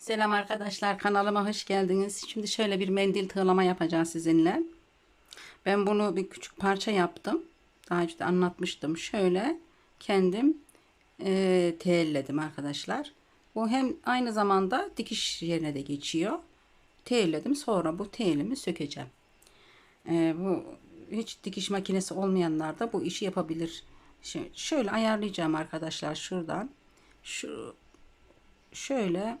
Selam arkadaşlar kanalıma hoş geldiniz. Şimdi şöyle bir mendil tığlama yapacağız sizinle. Ben bunu bir küçük parça yaptım. Daha önce de anlatmıştım. Şöyle kendim e, teyelledim arkadaşlar. Bu hem aynı zamanda dikiş yerine de geçiyor. Teyelledim. Sonra bu teyelimi sökeceğim. E, bu hiç dikiş makinesi olmayanlar da bu işi yapabilir. Şimdi şöyle ayarlayacağım arkadaşlar şuradan. Şu şöyle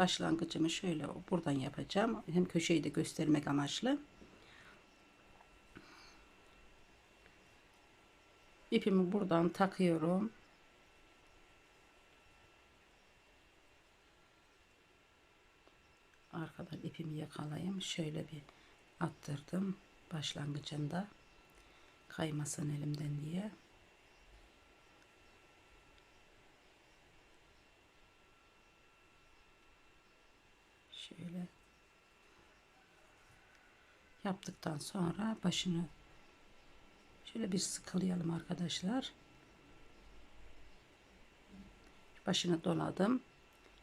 başlangıcımı şöyle buradan yapacağım. Hem köşeyi de göstermek amaçlı. İpimi buradan takıyorum. Arkadan ipimi yakalayayım. Şöyle bir attırdım başlangıcında. Kaymasın elimden diye. Şöyle yaptıktan sonra başını şöyle bir sıkılayalım arkadaşlar. Başını doladım.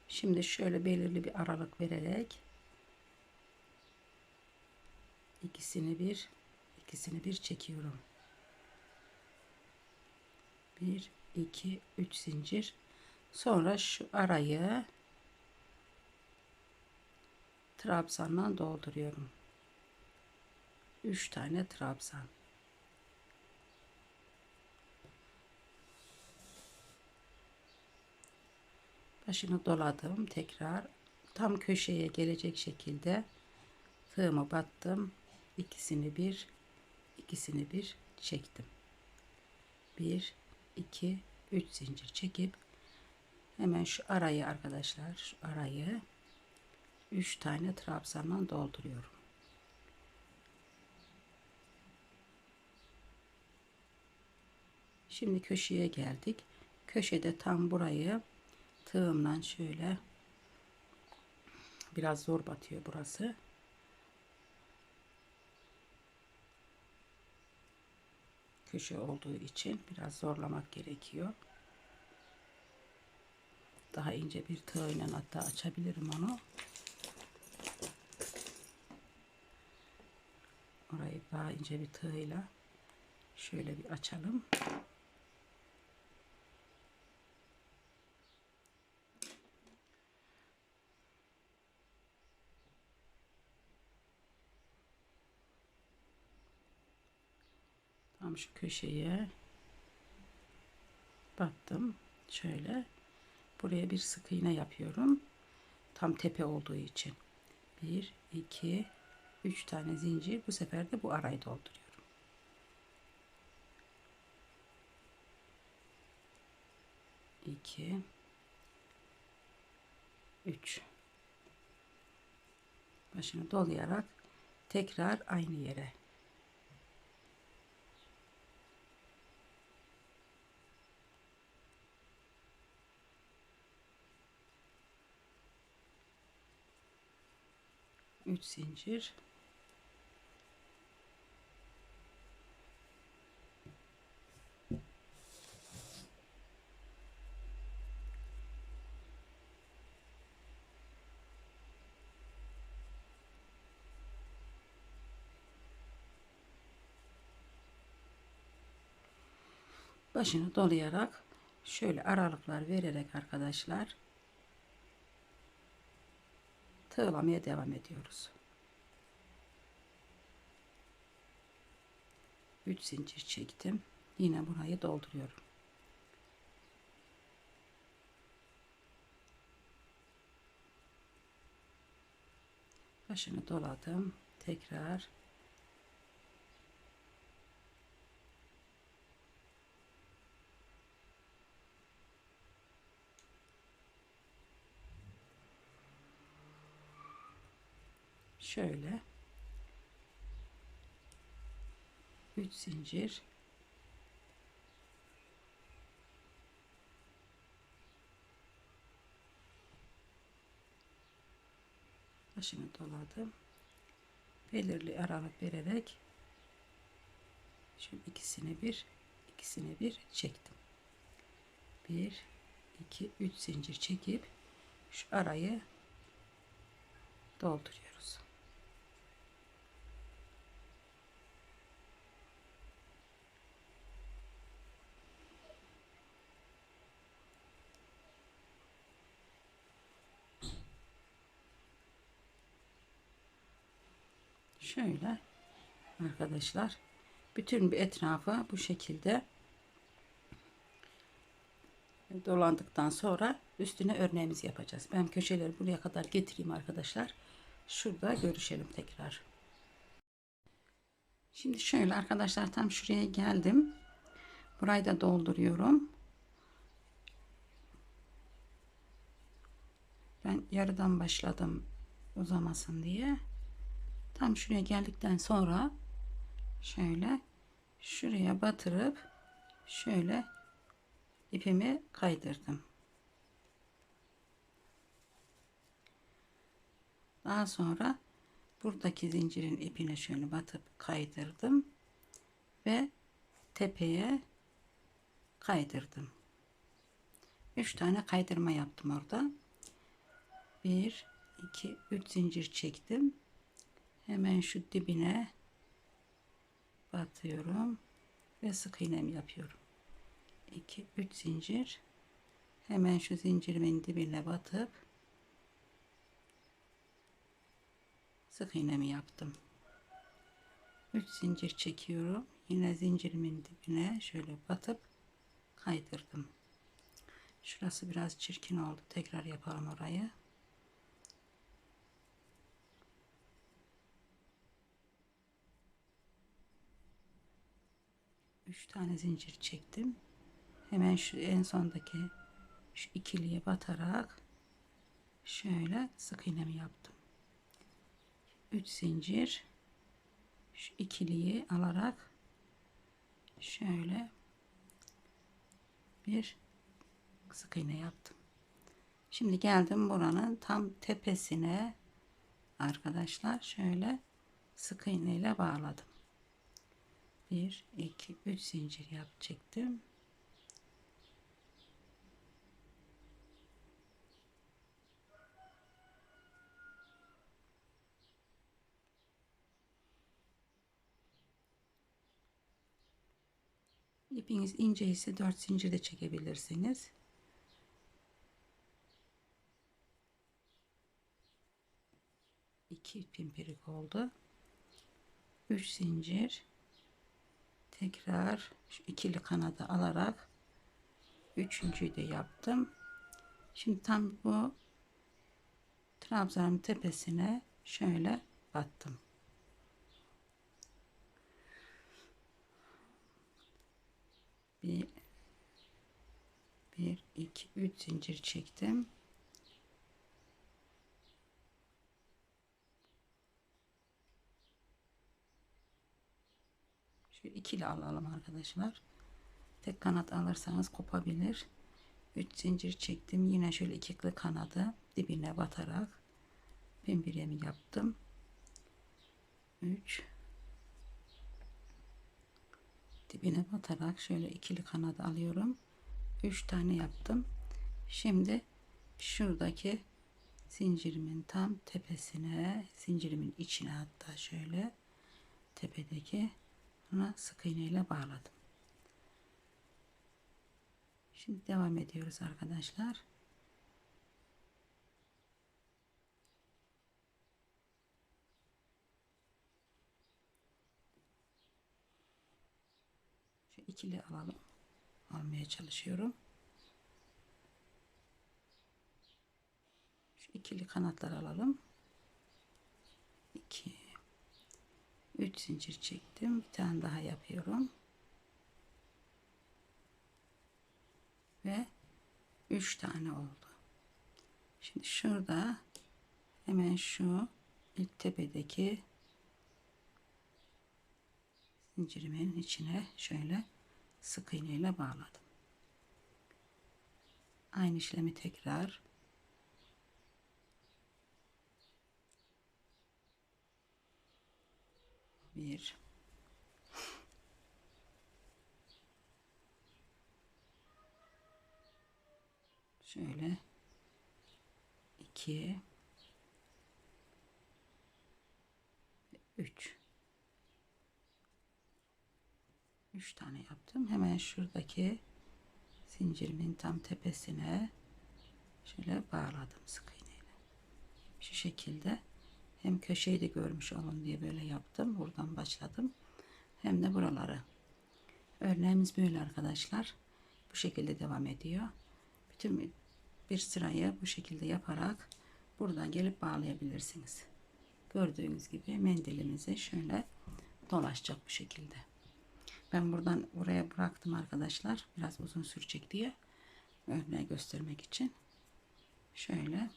Şimdi şöyle belirli bir aralık vererek ikisini bir ikisini bir çekiyorum. Bir iki üç zincir. Sonra şu arayı trabzanla dolduruyorum. 3 tane trabzan. Başını doladım. Tekrar tam köşeye gelecek şekilde tığımı battım. İkisini bir, ikisini bir çektim. 1 2 3 zincir çekip hemen şu arayı arkadaşlar şu arayı 3 tane trabzandan dolduruyorum. Şimdi köşeye geldik. Köşede tam burayı tığımla şöyle biraz zor batıyor burası. Köşe olduğu için biraz zorlamak gerekiyor. Daha ince bir tığ hatta açabilirim onu. Orayı daha ince bir tığıyla şöyle bir açalım. Tam şu köşeye battım. Şöyle buraya bir sık iğne yapıyorum. Tam tepe olduğu için. 1 2 3 tane zincir bu sefer de bu arayı dolduruyorum. İki, üç. Başını dolayarak tekrar aynı yere üç zincir. Başını dolayarak şöyle aralıklar vererek arkadaşlar tığlamaya devam ediyoruz. 3 zincir çektim. Yine burayı dolduruyorum. Başını doladım. Tekrar şöyle 3 zincir başını doladım belirli aralık vererek şu ikisini bir ikisini bir çektim. Bir, iki, üç zincir çekip şu arayı dolduruyoruz. Şöyle arkadaşlar bütün bir etrafı bu şekilde dolandıktan sonra üstüne örneğimizi yapacağız. Ben köşeleri buraya kadar getireyim arkadaşlar. Şurada görüşelim tekrar. Şimdi şöyle arkadaşlar tam şuraya geldim. Burayı da dolduruyorum. Ben yarıdan başladım uzamasın diye. Tam şuraya geldikten sonra şöyle şuraya batırıp şöyle ipimi kaydırdım. Daha sonra buradaki zincirin ipine şöyle batıp kaydırdım ve tepeye kaydırdım. 3 tane kaydırma yaptım orada. 1 2 3 zincir çektim. Hemen şu dibine batıyorum ve sık iğnemi yapıyorum. 2 3 zincir hemen şu zincirimin dibine batıp sık iğnemi yaptım. 3 zincir çekiyorum. Yine zincirimin dibine şöyle batıp kaydırdım. Şurası biraz çirkin oldu. Tekrar yapalım orayı. 3 tane zincir çektim. Hemen şu en sondaki şu ikiliye batarak şöyle sık iğnemi yaptım. 3 zincir şu ikiliyi alarak şöyle bir sık iğne yaptım. Şimdi geldim buranın tam tepesine arkadaşlar şöyle sık iğne ile bağladım. 1 2 3 zincir yap çektim İpiniz ince ise 4 zincir de çekebilirsiniz. İki pimpirik oldu. 3 zincir tekrar şu ikili kanadı alarak üçüncüyü de yaptım. Şimdi tam bu trabzanın tepesine şöyle battım. Bir, bir, iki, üç zincir çektim. Şu ikili alalım arkadaşlar. Tek kanat alırsanız kopabilir. 3 zincir çektim. Yine şöyle ikili kanadı dibine batarak pimbiremi yaptım. 3 dibine batarak şöyle ikili kanadı alıyorum. 3 tane yaptım. Şimdi şuradaki zincirimin tam tepesine, zincirimin içine hatta şöyle tepedeki Buna sık iğne ile bağladım. Şimdi devam ediyoruz arkadaşlar. Şu ikili alalım. Almaya çalışıyorum. Şu ikili kanatlar alalım. 2 3 zincir çektim. Bir tane daha yapıyorum. Ve 3 tane oldu. Şimdi şurada hemen şu ilk tepedeki zincirimin içine şöyle sık iğne ile bağladım. Aynı işlemi tekrar bir. Şöyle iki. Üç. Üç tane yaptım. Hemen şuradaki zincirimin tam tepesine şöyle bağladım sık iğneyle. Şu şekilde hem köşeyi de görmüş olun diye böyle yaptım. Buradan başladım. Hem de buraları. Örneğimiz böyle arkadaşlar. Bu şekilde devam ediyor. Bütün bir sırayı bu şekilde yaparak buradan gelip bağlayabilirsiniz. Gördüğünüz gibi mendilimizi şöyle dolaşacak bu şekilde. Ben buradan buraya bıraktım arkadaşlar. Biraz uzun sürecek diye. Örneği göstermek için. Şöyle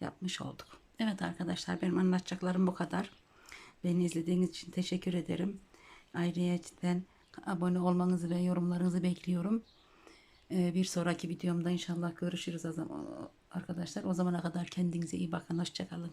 yapmış olduk. Evet arkadaşlar benim anlatacaklarım bu kadar. Beni izlediğiniz için teşekkür ederim. Ayrıca abone olmanızı ve yorumlarınızı bekliyorum. Ee, bir sonraki videomda inşallah görüşürüz o zaman arkadaşlar. O zamana kadar kendinize iyi bakın. Hoşçakalın.